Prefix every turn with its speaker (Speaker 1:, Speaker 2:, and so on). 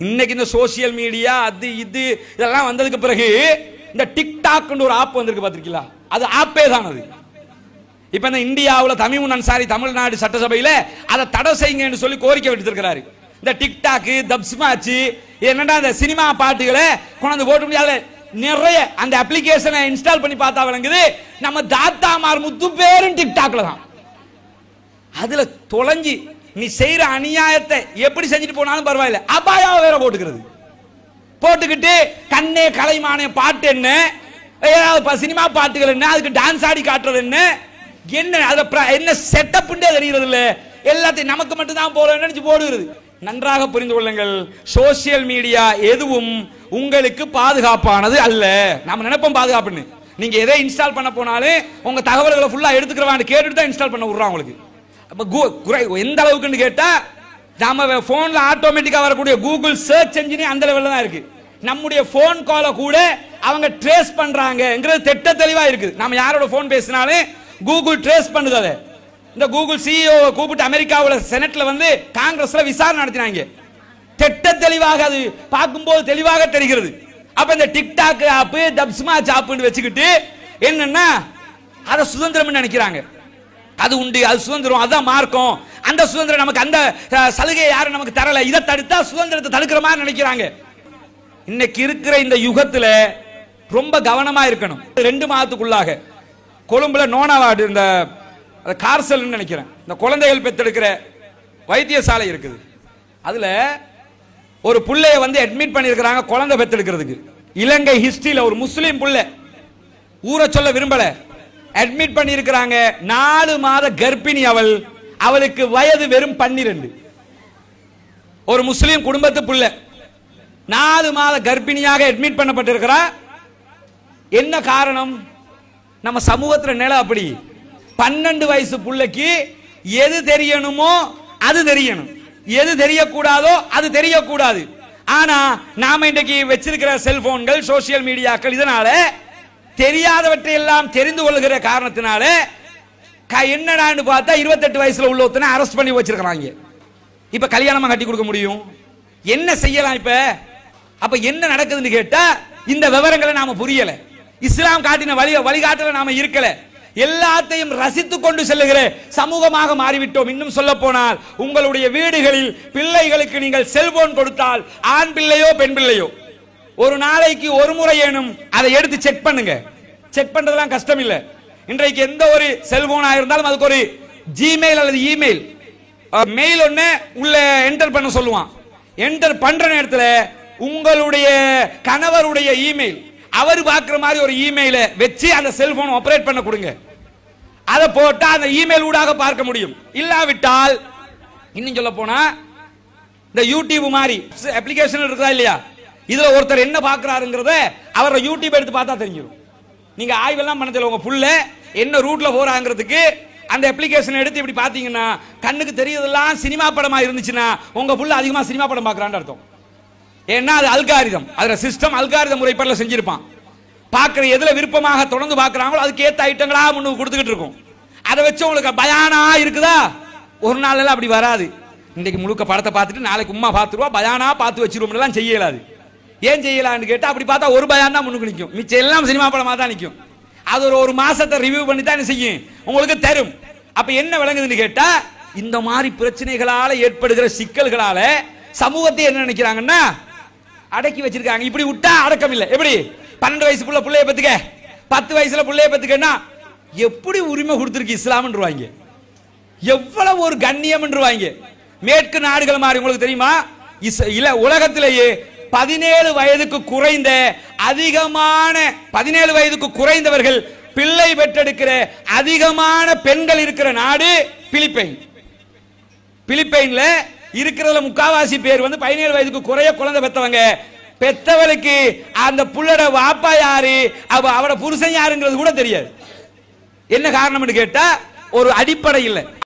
Speaker 1: இன்னைக்கு இந்த social media அது இது இதெல்லாம் வந்ததுக்கு பிறகு இந்த டிக்டாக்னு ஒரு ஆப் வந்திருக்கு பார்த்துருக்கீங்களா? அது ஆப்பே தான் அது. இப்போ இந்த இந்தியாவில் தமிழ் அன்சாரி தமிழ்நாடு சட்டசபையில் அதை தடை செய்யுங்கன்னு சொல்லி கோரிக்கை விடுத்திருக்கிறாரு. இந்த டிக்டாக்கு தப்ஸ் என்னடா இந்த சினிமா பாட்டுகளை கொண்டாந்து போட்டு முடியாத நிறைய அந்த அப்ளிகேஷனை இன்ஸ்டால் பண்ணி பார்த்தா விளங்குது நம்ம தாத்தாமார் முத்து பேரும் டிக்டாக்ல தான். அதுல தொலைஞ்சி நீ செய்யற அநியாயத்தை எப்படி செஞ்சுட்டு போனாலும் பரவாயில்ல. அபாயாவை வேற போட்டுக்கிறது. போட்டுக்கிட்டு கண்ணே கலைமானே பாட்டு என்ன? ஏதாவது சினிமா பாட்டுகள் என்ன? அதுக்கு டான்ஸ் ஆடி காட்டுறது என்ன? என்ன அதுல என்ன செட்டப்ன்றே தெரிகிறது இல்ல எல்லாத்தையும் நமக்கு மட்டும் தான் போறோம் நினைச்சு போடுகிறது. நன்றாக புரிந்து கொள்ளுங்கள். சோசியல் மீடியா எதுவும் உங்களுக்கு பாதுகாப்பானது அல்ல. நம்ம நினைப்போம் பாதுகாப்புன்னு. நீங்க எதை இன்ஸ்டால் பண்ண போனாலும் உங்க தகவல்களை ஃபுல்லா எடுத்துக்கிறவான்னு கேட்டுட்டு தான் இன்ஸ்டால் பண்ண விடுறான் உங்களுக்கு அப்போ கூ- குறை எந்த அளவுக்குன்னு கேட்டா நம்ம போன்ல ஆட்டோமேட்டிக்கா வரக்கூடிய கூகுள் சர்ச் என்ஜினே அந்த லெவல்ல தான் இருக்கு. நம்முடைய போன் காலை கூட அவங்க ட்ரேஸ் பண்றாங்கங்கிறது திட்ட தெளிவா இருக்குது. நம்ம யாரோட போன் பேசினாலும் கூகுள் ட்ரேஸ் பண்ணுது அதை. இந்த கூகுள் சிஇஓ கூப்பிட்டு அமெரிக்காவில் செனட்ல வந்து காங்கிரஸ்ல விசாரணை நடத்தினாங்க. திட்ட தெளிவாக அது பார்க்கும்போது தெளிவாக தெரிகிறது. அப்ப இந்த டிக்டாக் ஆப் டப்ஸ்மா ஆப்னு வச்சுக்கிட்டு என்னன்னா அதை சுதந்திரம்னு நினைக்கிறாங்க. அது உண்டு அது சுதந்திரம் அதுதான் மார்க்கம். அந்த சுதந்திரம் நமக்கு அந்த சலுகையை யாரும் நமக்கு தரல. இதை தடுத்தா சுதந்திரத்தை தடுக்கிற மாதிரி நினைக்கிறாங்க. இன்னைக்கு இருக்கிற இந்த யுகத்துல ரொம்ப கவனமா இருக்கணும். ரெண்டு மாதத்துக்குள்ளாக. கொழும்புல நோனாவாடு இந்த கார்சல் நினைக்கிறேன். இந்த குழந்தைகள் பெத்தெடுக்கிற வைத்தியசாலை இருக்குது. அதுல ஒரு பிள்ளைய வந்து அட்மிட் பண்ணியிருக்கிறாங்க குழந்தை பெத்தெடுக்கிறதுக்கு இலங்கை ஹிஸ்டரியில் ஒரு முஸ்லீம் பிள்ளை. ஊரை சொல்ல விரும்பலை. அட்மிட் பண்ணியிருக்கிறாங்க. நாலு மாத கர்ப்பிணி அவள். அவளுக்கு வயது வெறும் பன்னிரண்டு. ஒரு முஸ்லீம் குடும்பத்து பிள்ளை. நாலு மாத கர்ப்பிணியாக அட்மிட் பண்ணப்பட்டிருக்கிறா. என்ன காரணம்? நம்ம சமூகத்தில் நிலை அப்படி. பன்னெண்டு வயசு பிள்ளைக்கு எது தெரியணுமோ அது தெரியணும். எது தெரியக்கூடாதோ அது தெரியக்கூடாது. ஆனா நாம இன்றைக்கு வச்சிருக்கிற செல்போன்கள் சோசியல் மீடியாக்கள் இதனால தெரியாதவற்றை எல்லாம் தெரிந்து கொள்கிற காரணத்தினால க- என்னடான்னு பார்த்தா இருபத்தெட்டு வயசுல உள்ள ஒருத்தனை அரெஸ்ட் பண்ணி வச்சிருக்கிறாங்க. இப்ப கல்யாணமா கட்டி கொடுக்க முடியும்? என்ன செய்யலாம் இப்ப? அப்ப என்ன நடக்குதுன்னு கேட்டா இந்த விவரங்களை நாம புரியல. இஸ்லாம் காட்டின வழி வழிகாட்டல நாம இருக்கல. எல்லாத்தையும் ரசித்து கொண்டு செல்லுகிற சமூகமாக மாறிவிட்டோம். இன்னும் சொல்ல போனால் உங்களுடைய வீடுகளில் பிள்ளைகளுக்கு நீங்கள் செல்போன் கொடுத்தால் ஆண் பிள்ளையோ பெண் பிள்ளையோ ஒரு நாளைக்கு ஒரு முறை ஏனும் அதை எடுத்து செக் பண்ணுங்க. செக் பண்றதெல்லாம் கஷ்டம் இல்ல. இன்றைக்கு எந்த ஒரு செல்போனா இருந்தாலும் அதுக்கு ஒரு ஜிமெயில் அல்லது இமெயில் மெயில் ஒன்று உள்ள என்டர் பண்ண சொல்லுவான். என்டர் பண்ற நேரத்தில் உங்களுடைய கணவருடைய இமெயில் அவர் பார்க்குற மாதிரி ஒரு இமெயிலை வச்சு அந்த செல்போன் ஆப்ரேட் பண்ண கொடுங்க. அதை போட்டா அந்த இமெயில் ஊடாக பார்க்க முடியும். இல்லாவிட்டால் இன்னும் சொல்ல போனா இந்த யூடியூப் மாதிரி அப்ளிகேஷன் இருக்குதா இல்லையா? இதுல ஒருத்தர் என்ன பாக்குறாருங்கிறத அவரோட யூடியூப் எடுத்து பார்த்தா தெரிஞ்சிடும் நீங்க ஆய்வெல்லாம் பண்ண தெரியல உங்க புள்ள என்ன ரூட்ல போறாங்கிறதுக்கு அந்த அப்ளிகேஷன் எடுத்து இப்படி பாத்தீங்கன்னா கண்ணுக்கு தெரியறதெல்லாம் சினிமா படமா இருந்துச்சுன்னா உங்க புள்ள அதிகமா சினிமா படம் பார்க்கறான்னு அர்த்தம். ஏன்னா அது அல்காரிதம் அதுல சிஸ்டம் அல்காரிதம் முறைப்படல செஞ்சிருப்பான். பார்க்குற எதுல விருப்பமாக தொடர்ந்து பார்க்குறாங்களோ அதுக்கு ஏத்த ஐட்டங்களா முன்னு கொடுத்துக்கிட்டு இருக்கும். அதை வச்சு உங்களுக்கு பயானா இருக்குதா? ஒரு நாள் எல்லாம் அப்படி வராது. இன்னைக்கு முழுக்க படத்தை பார்த்துட்டு நாளைக்கு உமா பார்த்துருவா பயானா பார்த்து வச்சிருவோம்லாம் செய்ய ஏன் செய்யலான்னு கேட்டால் அப்படி பார்த்தா ஒரு பயம் தான் முன்னுக்கு நிற்கும் மிச்சம் எல்லாம் சினிமா படமாக தான் நிற்கும் அது ஒரு ஒரு மாசத்தை ரிவ்யூ பண்ணி தான் செய்யும்? உங்களுக்கு தரும். அப்ப என்ன விளங்குதுன்னு கேட்டா இந்த மாதிரி பிரச்சனைகளால ஏற்படுகிற சிக்கல்களால சமூகத்தை என்ன நினைக்கிறாங்கன்னா அடக்கி வச்சிருக்காங்க. இப்படி விட்டா அடக்கம் இல்லை. எப்படி? பன்னெண்டு வயசுக்குள்ள பிள்ளைய பத்துக்க. பத்து வயசுல பிள்ளைய பத்துக்கன்னா எப்படி உரிமை கொடுத்துருக்கு இஸ்லாம்ன்றவாங்க? எவ்வளவு ஒரு கண்ணியம்ன்றவாங்க? மேற்கு நாடுகள் மாதிரி உங்களுக்கு தெரியுமா? இஸ்- இல உலகத்திலேயே பதினேழு வயதுக்கு குறைந்த அதிகமான பதினேழு வயதுக்கு குறைந்தவர்கள் பிள்ளை பெற்றெடுக்கிற அதிகமான பெண்கள் இருக்கிற நாடு பிலிப்பைன். பிலிப்பைன்ல இருக்கிறதுல முக்காவாசி பேர் வந்து பதினேழு வயதுக்கு குறைய குழந்தை பெத்தவங்க பெத்தவளுக்கு அந்த புள்ளட வாப்பா யாரு? அவ அவட புருஷன் யாருங்கிறது கூட தெரியாது. என்ன காரணம்னு கேட்டா ஒரு அடிப்படை இல்லை.